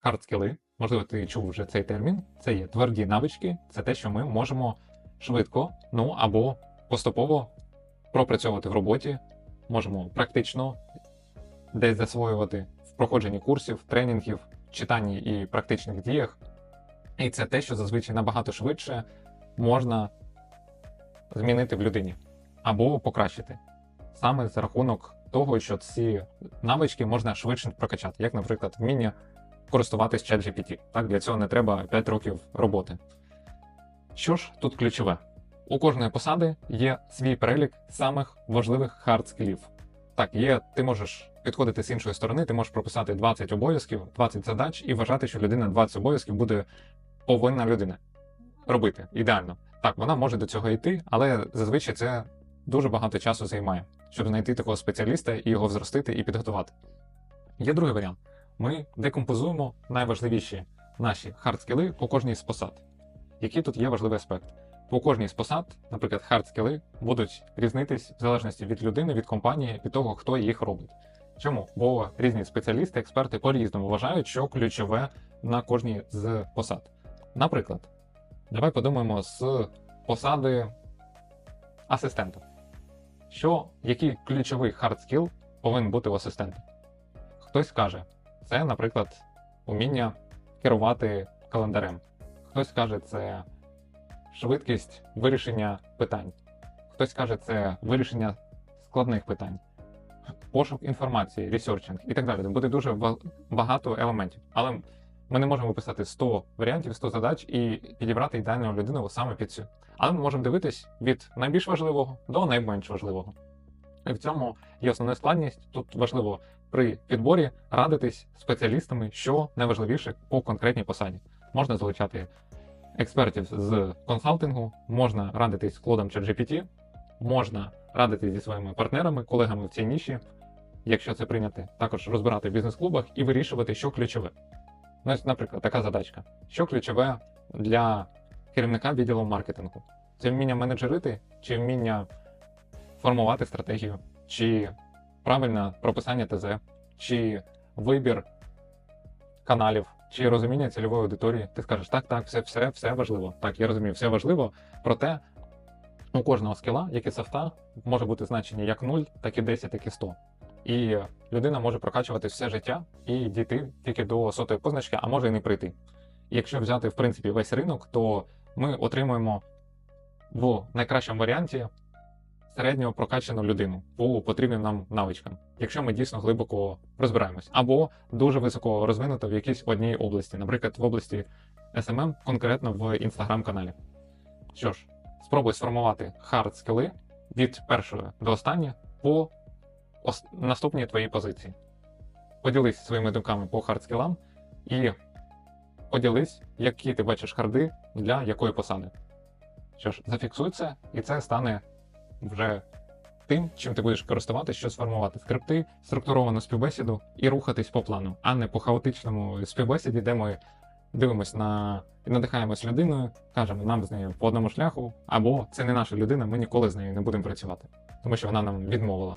Хардскіли, можливо, ти чув вже цей термін. Це є тверді навички, це те, що ми можемо швидко, ну або поступово пропрацьовувати в роботі, можемо практично десь засвоювати в проходженні курсів, тренінгів, читанні і практичних діях. І це те, що зазвичай набагато швидше можна змінити в людині або покращити. Саме за рахунок того, що ці навички можна швидше прокачати, як, наприклад, вміння користуватись ChatGPT. Так, для цього не треба 5 років роботи. Що ж тут ключове? У кожної посади є свій перелік самих важливих хард-скілів. Так, є, ти можеш підходити з іншої сторони, ти можеш прописати 20 обов'язків, 20 задач і вважати, що людина 20 обов'язків буде повинна людина робити. Ідеально. Так, вона може до цього йти, але зазвичай це дуже багато часу займає, щоб знайти такого спеціаліста і його взростити і підготувати. Є другий варіант. Ми декомпозуємо найважливіші наші хардскіли по кожній з посад. Який тут є важливий аспект? По кожній з посад, наприклад, хардскіли будуть різнитись в залежності від людини, від компанії, від того, хто їх робить. Чому? Бо різні спеціалісти, експерти по-різному вважають, що ключове на кожній з посад. Наприклад, давай подумаємо з посади асистента. Що, який ключовий хардскіл повинен бути у асистента? Хтось каже, це, наприклад, уміння керувати календарем. Хтось каже, це швидкість вирішення питань. Хтось каже, це вирішення складних питань, пошук інформації, ресерчинг і так далі. Буде дуже багато елементів. Але ми не можемо виписати 100 варіантів, 100 задач і підібрати ідеальну людину саме під цю. Але ми можемо дивитись від найбільш важливого до найменш важливого. І в цьому є основна складність. Тут важливо при підборі радитись спеціалістами, що найважливіше по конкретній посаді. Можна залучати експертів з консалтингу, можна радитись з Клодом чи GPT, можна радитись зі своїми партнерами, колегами в цій ніші, якщо це прийняти, також розбирати в бізнес-клубах і вирішувати, що ключове. Ну, наприклад, така задачка: що ключове для керівника відділу маркетингу? Це вміння менеджерити чи вміння формувати стратегію, чи правильне прописання ТЗ, чи вибір каналів, чи розуміння цільової аудиторії. Ти скажеш, так, так, все, все, все важливо. Так, я розумію, все важливо. Проте у кожного скіла, як і софта, може бути значення як 0, так і 10, так і 100. І людина може прокачувати все життя і дійти тільки до сотої позначки, а може і не прийти. І якщо взяти в принципі весь ринок, то ми отримуємо в найкращому варіанті середньо прокачану людину по потрібним нам навичкам, якщо ми дійсно глибоко розбираємось, або дуже високо розвинуто в якійсь одній області, наприклад, в області SMM, конкретно в інстаграм каналі. Що ж, спробуй сформувати хард скіли від першої до останньої по наступній твоїй позиції. Поділись своїми думками по хардскілам і поділись, які ти бачиш харди для якої посади. Що ж, зафіксуй це, і це стане вже тим, чим ти будеш користуватися, що сформувати скрипти, структуровану співбесіду і рухатись по плану, а не по хаотичному співбесіді, де ми дивимось на і надихаємось людиною, кажемо, нам з нею по одному шляху, або це не наша людина, ми ніколи з нею не будемо працювати, тому що вона нам відмовила.